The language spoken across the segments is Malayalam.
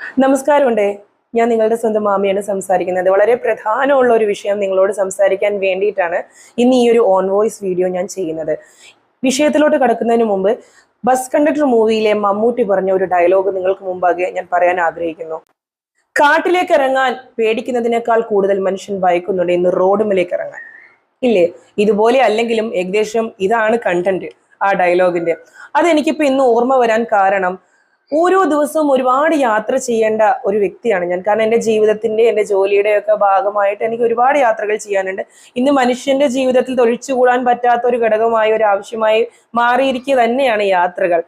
നമസ്കാരമുണ്ടേ. ഞാൻ നിങ്ങളുടെ സ്വന്തം മാമിയാണ് സംസാരിക്കുന്നത്. വളരെ പ്രധാനമുള്ള ഒരു വിഷയം നിങ്ങളോട് സംസാരിക്കാൻ വേണ്ടിയിട്ടാണ് ഇന്ന് ഈ ഒരു ഓൺ വോയിസ് വീഡിയോ ഞാൻ ചെയ്യുന്നത്. വിഷയത്തിലോട്ട് കടക്കുന്നതിന് മുമ്പ് ബസ് കണ്ടക്ടർ മൂവിയിലെ മമ്മൂട്ടി പറഞ്ഞ ഒരു ഡയലോഗ് നിങ്ങൾക്ക് മുമ്പാകെ ഞാൻ പറയാൻ ആഗ്രഹിക്കുന്നു. കാട്ടിലേക്ക് ഇറങ്ങാൻ പേടിക്കുന്നതിനേക്കാൾ കൂടുതൽ മനുഷ്യൻ ഭയക്കുന്നുണ്ട് ഇന്ന് റോഡുമിലേക്ക് ഇറങ്ങാൻ. ഇല്ലേ? ഇതുപോലെ അല്ലെങ്കിലും ഏകദേശം ഇതാണ് കണ്ടന്റ് ആ ഡയലോഗിന്റെ അതെനിക്കിപ്പോ ഇന്ന് ഓർമ്മ വരാൻ കാരണം ഓരോ ദിവസവും ഒരുപാട് യാത്ര ചെയ്യേണ്ട ഒരു വ്യക്തിയാണ് ഞാൻ. കാരണം എന്റെ ജീവിതത്തിന്റെ എന്റെ ജോലിയുടെ ഒക്കെ ഭാഗമായിട്ട് എനിക്ക് ഒരുപാട് യാത്രകൾ ചെയ്യാനുണ്ട്. ഇന്ന് മനുഷ്യന്റെ ജീവിതത്തിൽ ഒഴിച്ചുകൂടാൻ പറ്റാത്ത ഒരു ഘടകമായി ഒരു ആവശ്യമായി മാറിയിരിക്കുക തന്നെയാണ് യാത്രകൾ.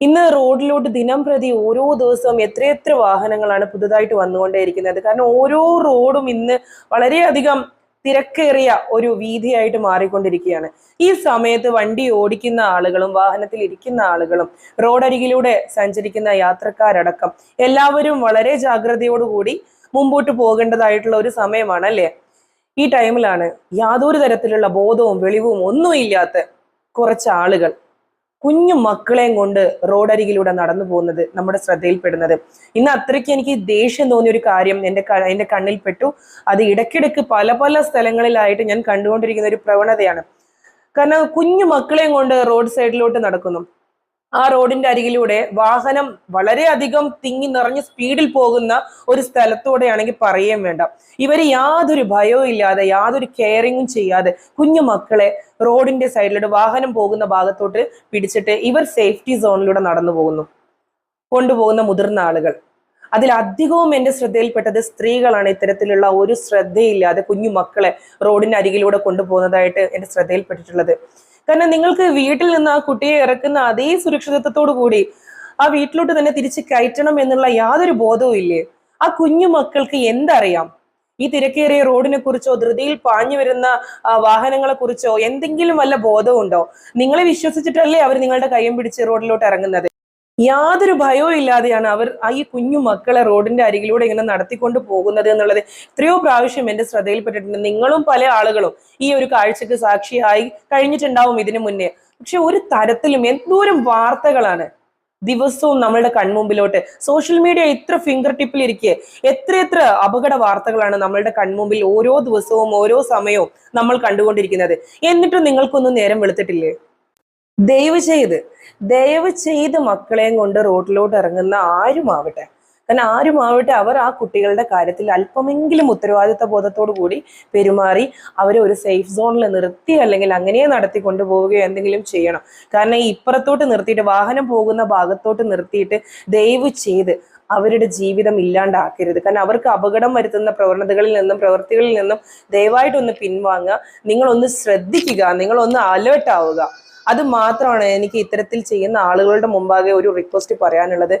ഇന്ന് റോഡിലോട്ട് ദിനം പ്രതി ഓരോ ദിവസവും എത്രയെത്ര വാഹനങ്ങളാണ് പുതുതായിട്ട് വന്നുകൊണ്ടേയിരിക്കുന്നത്. കാരണം ഓരോ റോഡും ഇന്ന് വളരെയധികം തിരക്കേറിയ ഒരു വീതിയായിട്ട് മാറിക്കൊണ്ടിരിക്കുകയാണ്. ഈ സമയത്ത് വണ്ടി ഓടിക്കുന്ന ആളുകളും വാഹനത്തിൽ ഇരിക്കുന്ന ആളുകളും റോഡരികിലൂടെ സഞ്ചരിക്കുന്ന യാത്രക്കാരടക്കം എല്ലാവരും വളരെ ജാഗ്രതയോടുകൂടി മുമ്പോട്ട് പോകേണ്ടതായിട്ടുള്ള ഒരു സമയമാണ് അല്ലേ ഈ ടൈമിലാണ് യാതൊരു തരത്തിലുള്ള ബോധവും വെളിവും ഒന്നുമില്ലാത്ത കുറച്ച് ആളുകൾ കുഞ്ഞു മക്കളെയും കൊണ്ട് റോഡരികിലൂടെ നടന്നു പോകുന്നത് നമ്മുടെ ശ്രദ്ധയിൽപ്പെടുന്നത്. ഇന്ന് അത്രയ്ക്ക് എനിക്ക് ദേഷ്യം തോന്നിയ ഒരു കാര്യം എന്റെ എന്റെ കണ്ണിൽപ്പെട്ടു. അത് ഇടയ്ക്കിടയ്ക്ക് പല പല സ്ഥലങ്ങളിലായിട്ട് ഞാൻ കണ്ടുകൊണ്ടിരിക്കുന്ന ഒരു പ്രവണതയാണ്. കാരണം കുഞ്ഞു മക്കളെയും കൊണ്ട് റോഡ് സൈഡിലോട്ട് നടക്കുന്നു. ആ റോഡിന്റെ അരികിലൂടെ വാഹനം വളരെയധികം തിങ്ങി നിറഞ്ഞ് സ്പീഡിൽ പോകുന്ന ഒരു സ്ഥലത്തൂടെയാണെങ്കിൽ പറയുകയും വേണ്ട. ഇവർ യാതൊരു ഭയവും ഇല്ലാതെ യാതൊരു കെയറിങ്ങും ചെയ്യാതെ കുഞ്ഞു മക്കളെ റോഡിന്റെ സൈഡിലൂടെ വാഹനം പോകുന്ന ഭാഗത്തോട്ട് പിടിച്ചിട്ട് ഇവർ സേഫ്റ്റി സോണിലൂടെ നടന്നു പോകുന്നു. കൊണ്ടുപോകുന്ന മുതിർന്ന ആളുകൾ. അതിൽ അധികവും എന്റെ ശ്രദ്ധയിൽപ്പെട്ടത് സ്ത്രീകളാണ്. ഇത്തരത്തിലുള്ള ഒരു ശ്രദ്ധയില്ലാതെ കുഞ്ഞു മക്കളെ റോഡിന്റെ അരികിലൂടെ കൊണ്ടുപോകുന്നതായിട്ട് എന്റെ ശ്രദ്ധയിൽപ്പെട്ടിട്ടുള്ളത്. കാരണം നിങ്ങൾക്ക് വീട്ടിൽ നിന്ന് ആ കുട്ടിയെ ഇറക്കുന്ന അതേ സുരക്ഷിതത്വത്തോടു കൂടി ആ വീട്ടിലോട്ട് തന്നെ തിരിച്ച് കയറ്റണം എന്നുള്ള യാതൊരു ബോധവും ഇല്ലേ? ആ കുഞ്ഞു മക്കൾക്ക് എന്തറിയാം? ഈ തിരക്കേറിയ റോഡിനെ കുറിച്ചോ ധൃതിയിൽ പാഞ്ഞു വരുന്ന വാഹനങ്ങളെ കുറിച്ചോ എന്തെങ്കിലും വല്ല ബോധമുണ്ടോ നിങ്ങളെ വിശ്വസിച്ചിട്ടല്ലേ അവർ നിങ്ങളുടെ കയ്യും പിടിച്ച് റോഡിലോട്ട് ഇറങ്ങുന്നത്. യാതൊരു ഭയവും ഇല്ലാതെയാണ് അവർ ആ ഈ കുഞ്ഞു മക്കളെ റോഡിന്റെ അരികിലൂടെ ഇങ്ങനെ നടത്തിക്കൊണ്ട് പോകുന്നത് എന്നുള്ളത് എത്രയോ പ്രാവശ്യം എന്റെ ശ്രദ്ധയിൽപ്പെട്ടിട്ടുണ്ട്. നിങ്ങളും പല ആളുകളും ഈ ഒരു കാഴ്ചക്ക് സാക്ഷിയായി കഴിഞ്ഞിട്ടുണ്ടാവും ഇതിനു മുന്നേ. പക്ഷെ ഒരു തരത്തിലും എന്തോരം വാർത്തകളാണ് ദിവസവും നമ്മളുടെ കൺമുമ്പിലോട്ട്. സോഷ്യൽ മീഡിയ ഇത്ര ഫിംഗർ ടിപ്പിൽ ഇരിക്കെ എത്രയെത്ര അപകട വാർത്തകളാണ് നമ്മളുടെ കൺമുമ്പിൽ ഓരോ ദിവസവും ഓരോ സമയവും നമ്മൾ കണ്ടുകൊണ്ടിരിക്കുന്നത്. എന്നിട്ടും നിങ്ങൾക്കൊന്നും നേരം വെളുത്തിട്ടില്ലേ? ദയവ് ചെയ്ത് ദയവ് ചെയ്ത് മക്കളെയും കൊണ്ട് റോഡിലോട്ട് ഇറങ്ങുന്ന ആരുമാവട്ടെ. കാരണം ആരുമാവട്ടെ അവർ ആ കുട്ടികളുടെ കാര്യത്തിൽ അല്പമെങ്കിലും ഉത്തരവാദിത്ത ബോധത്തോടു കൂടി പെരുമാറി അവരെ ഒരു സേഫ് സോണിൽ നിർത്തി അല്ലെങ്കിൽ അങ്ങനെ നടത്തി കൊണ്ടുപോവുകയോ എന്തെങ്കിലും ചെയ്യണം. കാരണം ഇപ്പുറത്തോട്ട് നിർത്തിയിട്ട് വാഹനം പോകുന്ന ഭാഗത്തോട്ട് നിർത്തിയിട്ട് ദയവ് ചെയ്ത് അവരുടെ ജീവിതം ഇല്ലാണ്ടാക്കരുത്. കാരണം അവർക്ക് അപകടം വരുത്തുന്ന പ്രവണതകളിൽ നിന്നും പ്രവൃത്തികളിൽ നിന്നും ദയവായിട്ടൊന്ന് പിൻവാങ്ങുക. നിങ്ങളൊന്ന് ശ്രദ്ധിക്കുക. നിങ്ങളൊന്ന് അലേർട്ട് ആവുക. അത് മാത്രമാണ് എനിക്ക് ഇത്തരത്തിൽ ചെയ്യുന്ന ആളുകളുടെ മുമ്പാകെ ഒരു റിക്വസ്റ്റ് പറയാനുള്ളത്.